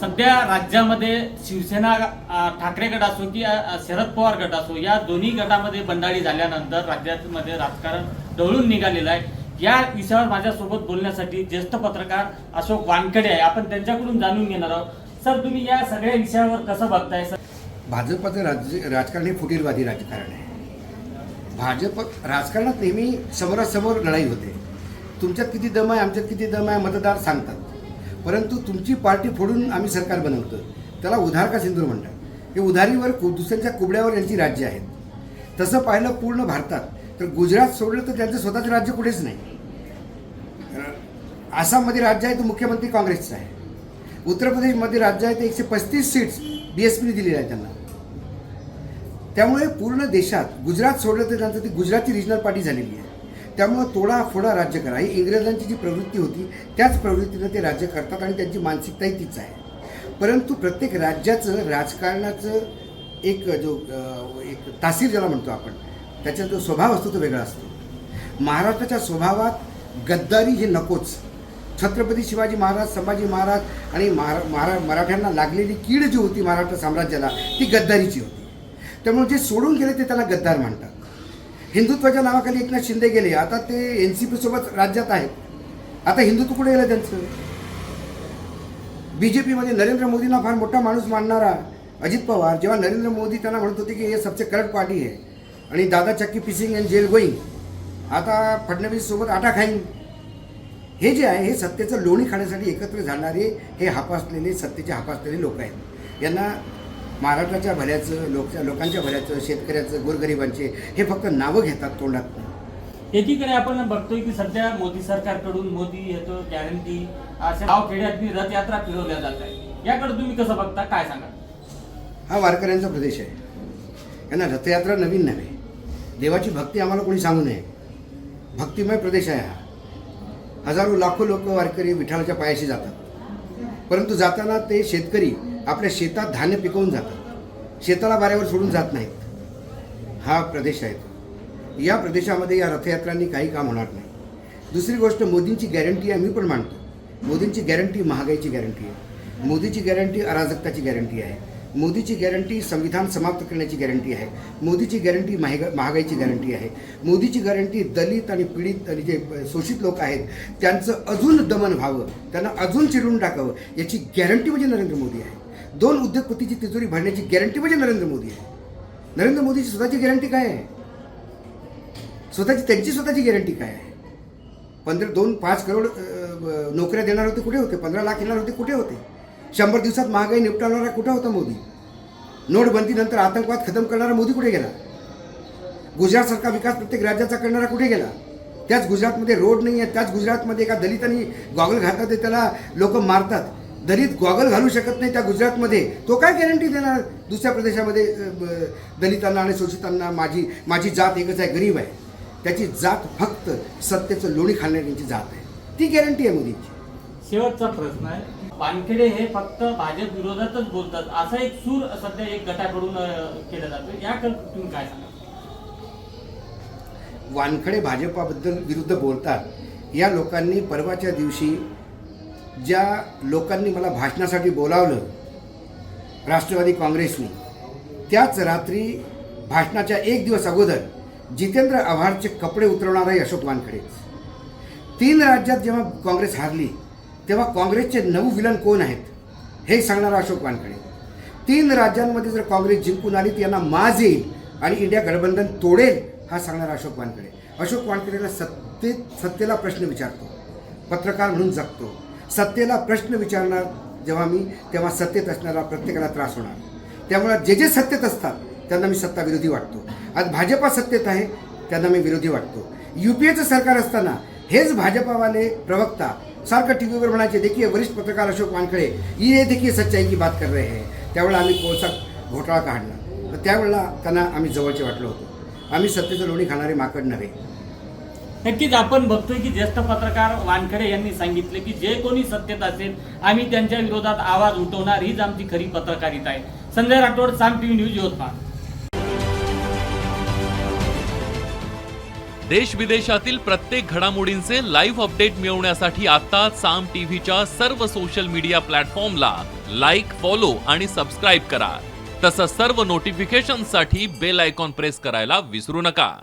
सध्या राज्यामध्ये शिवसेना ठाकरे गट असो की शरद पवार गट असो या दोन्ही गटामध्ये बंडाळी झाल्यानंतर राज्यामध्ये राजकारण ढवळून निघालेलं आहे. या विषयावर माझ्यासोबत बोलण्यासाठी ज्येष्ठ पत्रकार अशोक वानखडे आहे. आपण त्यांच्याकडून जाणून घेणार आहोत. सर तुम्ही या सगळ्या विषयावर कसं बघताय सर? भाजपचं राज्य राजकारण हे फुटीरवादी राजकारण आहे. भाजप राजकारणात नेहमी समोरासमोर लढाई होते. तुमच्यात किती दम आहे आमच्यात किती दम आहे मतदार सांगतात. परंतु तुमची पार्टी फोडून आम्ही सरकार बनवतो त्याला उधार का सिंदूर म्हणतात? हे उधारीवर कु दुसऱ्यांच्या कुबड्यावर यांची राज्य आहेत तसं पाहिलं पूर्ण भारतात तर गुजरात सोडलं तर त्यांचं स्वतःचं राज्य कुठेच नाही. आसाममध्ये राज्य आहे तो मुख्यमंत्री काँग्रेसचा आहे. उत्तर प्रदेशमध्ये राज्य आहे ते एकशे पस्तीस सीट्स बी एस पीने दिलेल्या आहे त्यांना. त्यामुळे पूर्ण देशात गुजरात सोडलं तर त्यांचं ती गुजरातची रिजनल पार्टी झालेली आहे. त्यामुळं तोडा फोडा राज्य करा. ही इंग्रजांची जी प्रवृत्ती होती त्याच प्रवृत्तीनं ते राज्य करतात आणि त्यांची मानसिकताही तीच आहे. परंतु प्रत्येक राज्याचं राजकारणाचं एक जो एक तासीर ज्याला म्हणतो आपण त्याचा जो स्वभाव असतो तो वेगळा असतो. महाराष्ट्राच्या स्वभावात गद्दारी हे नकोच. छत्रपती शिवाजी महाराज संभाजी महाराज आणि महारा महारा मराठ्यांना लागलेली कीड जी होती महाराष्ट्र साम्राज्याला ती गद्दारीची होती. त्यामुळे जे सोडून गेले ते त्याला गद्दार म्हणतात हिंदुत्वाच्या नावाखाली एकनाथ शिंदे गेले. आता ते एन सी पी सोबत राज्यात आहेत. आता हिंदुत्व कुठे गेलं त्यांचं? बी जे पीमध्ये नरेंद्र मोदींना फार मोठा माणूस मानणारा अजित पवार जेव्हा नरेंद्र मोदी त्यांना म्हणत होते की हे सबसे करंट पार्टी आहे. आणि दादा चक्की पिसिंग अँड जेल गोईंग. आता फडणवीससोबत आटा खाईन. हे जे आहे हे सत्तेचं लोणी खाण्यासाठी एकत्र झाणारे हे हापासलेले सत्तेचे हापासलेले लोक आहेत. यांना महाराष्ट्राच्या भल्याचं लोक लोकांच्या भल्याचं शेतकऱ्याचं गोरगरिबांचे हे फक्त नावं घेतात तोंडात. एकीकडे आपण बघतोय की सध्या मोदी सरकारकडून मोदी येतो गॅरंटी अशा गाव खेड्यात रथयात्रा फिरवल्या जात आहे याकडे तुम्ही कसं बघता? काय सांगा हा वारकऱ्यांचा प्रदेश आहे. यांना रथयात्रा नवीन नव्हे. देवाची भक्ती आम्हाला कोणी सांगू नये. भक्तिमय प्रदेश आहे हा. हजारो लाखो लोक वारकरी विठ्ठलाच्या पायाशी जातात. परंतु जाताना ते शेतकरी आपल्या शेतात धान्य पिकवून जातात शेताला वाऱ्यावर सोडून जात नाहीत. हा प्रदेश आहे या प्रदेशामध्ये या रथयात्रांनी काही काम होणार नाही. दुसरी गोष्ट मोदींची गॅरंटी आहे मी पण मानतो. मोदींची गॅरंटी महागाईची गॅरंटी आहे. मोदीची गॅरंटी अराजकताची गॅरंटी आहे. मोदीची गॅरंटी संविधान समाप्त करण्याची गॅरंटी आहे. मोदीची गॅरंटी महागा महागाईची गॅरंटी आहे. मोदीची गॅरंटी दलित आणि पीडित आणि जे शोषित लोक आहेत त्यांचं अजून दमन व्हावं त्यांना अजून चिरून टाकावं याची गॅरंटी म्हणजे नरेंद्र मोदी आहे. दोन उद्योगपतीची तिजोरी भरण्याची गॅरंटी म्हणजे नरेंद्र मोदी आहे. नरेंद्र मोदीची स्वतःची गॅरंटी काय आहे? स्वतःची त्यांची स्वतःची गॅरंटी काय आहे? पंधरा दोन पाच करोड नोकऱ्या देणार होते कुठे होते? पंधरा लाख येणार होते कुठे होते? शंभर दिवसात महागाई निपटवणारा कुठे होता मोदी? नोटबंदीनंतर आतंकवाद खतम करणारा मोदी कुठे गेला? गुजरातसारखा विकास प्रत्येक राज्याचा करणारा कुठे गेला? त्याच गुजरातमध्ये रोड नाही आहे त्याच गुजरातमध्ये एका दलितांनी गॉगल घालतात ते त्याला लोक मारतात. दलित गॉगल घालू शकत नाही त्या गुजरातमध्ये. तो काय गॅरंटी देणार? दुसऱ्या प्रदेशामध्ये दलितांना आणि शोषितांना माझी माझी जात एकच आहे गरीब आहे. त्याची जात फक्त सत्तेचं लोणी खाण्याची जात आहे. ती गॅरंटी आहे मोदींची. शेवटचा प्रश्न आहे. वानखेडे हे फक्त भाजप विरोधातच बोलतात. असा एक सूर सध्या एक गटाकडून केला जातो याकडे तुम्ही काय सांगा वानखडे भाजपाबद्दल विरुद्ध बोलतात. या लोकांनी परवाच्या दिवशी ज्या लोकांनी मला भाषणासाठी बोलावलं राष्ट्रवादी काँग्रेसने त्याच रात्री भाषणाच्या एक दिवस अगोदर जितेंद्र आव्हाडचे कपडे उतरवणाराही अशोक वानखडेच तीन राज्यात जेव्हा काँग्रेस हारली तेव्हा काँग्रेसचे नऊ विलन कोण आहेत हे सांगणारा अशोक वानखडे. तीन राज्यांमध्ये जर काँग्रेस जिंकून आली तर यांना माज येईल आणि इंडिया गठबंधन तोडेल हा सांगणारा अशोक वानखडे. अशोक वानखेडेला सत्ते सत्तेला प्रश्न विचारतो पत्रकार म्हणून जगतो. सत्तेला प्रश्न विचारणार जेव्हा मी तेव्हा सत्तेत असणारा प्रत्येकाला त्रास होणार. त्यामुळे जे जे सत्तेत असतात त्यांना मी सत्ता विरोधी वाटतो. आज भाजपा सत्तेत आहे त्यांना मी विरोधी वाटतो. यू पी एचं सरकार असताना हेच भाजपावाले प्रवक्ता सारखं टी व्हीवर म्हणायचे देखील वरिष्ठ पत्रकार अशोक वानखळे ये देखील सच्चाई की बात कर रहे हैं. त्यावेळेला आम्ही कोळसा घोटाळा काढला. तर त्यावेळेला त्यांना आम्ही जवळचे वाटलो होतो. आम्ही सत्तेचं लोणी खाणारे माकड नव्हे. नक्कीच आपण बघतोय की ज्येष्ठ पत्रकार वानखडे यांनी सांगितले की जे कोणी सत्तेत असेल आम्ही त्यांच्या विरोधात आवाज उठवणार हीच आमची खरी पत्रकारिता आहे. Sanjay Rathod Saam TV news Yavatmal. देश विदेशातील प्रत्येक घडामोडींचे लाईव्ह अपडेट मिळवण्यासाठी आता साम टीव्हीच्या सर्व सोशल मीडिया प्लॅटफॉर्मला लाईक फॉलो आणि सबस्क्राईब करा. तसंच सर्व नोटिफिकेशनसाठी बेल आयकॉन प्रेस करायला विसरू नका.